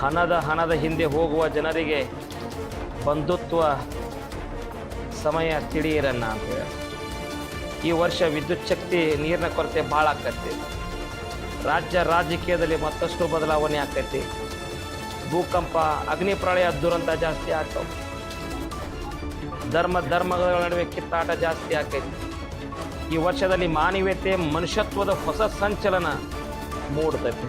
ಹಣದ ಹಣದ ಹಿಂದೆ ಹೋಗುವ ಜನರಿಗೆ ಬಂಧುತ್ವ ಸಮಯ ತಿಳಿಯಿರಣ್ಣ ಅಂತ ಈ ವರ್ಷ ವಿದ್ಯುತ್ ಶಕ್ತಿ ನೀರಿನ ಕೊರತೆ ಭಾಳ ಆಗ್ತೈತಿ ರಾಜ್ಯ ರಾಜಕೀಯದಲ್ಲಿ ಮತ್ತಷ್ಟು ಬದಲಾವಣೆ ಆಗ್ತೈತಿ ಭೂಕಂಪ, ಅಗ್ನಿ ಪ್ರಳಯ ದುರಂತ ಜಾಸ್ತಿ ಆಗ್ತವೆ ಧರ್ಮ, ಧರ್ಮಗಳ ನಡುವೆ ಕಿತ್ತಾಟ ಜಾಸ್ತಿ ಆಗ್ತೈತಿ ಈ ವರ್ಷದಲ್ಲಿ ಮಾನವೀಯತೆ, ಮನುಷ್ಯತ್ವದ ಹೊಸ ಸಂಚಲನ ಮೂಡ್ತೈತಿ.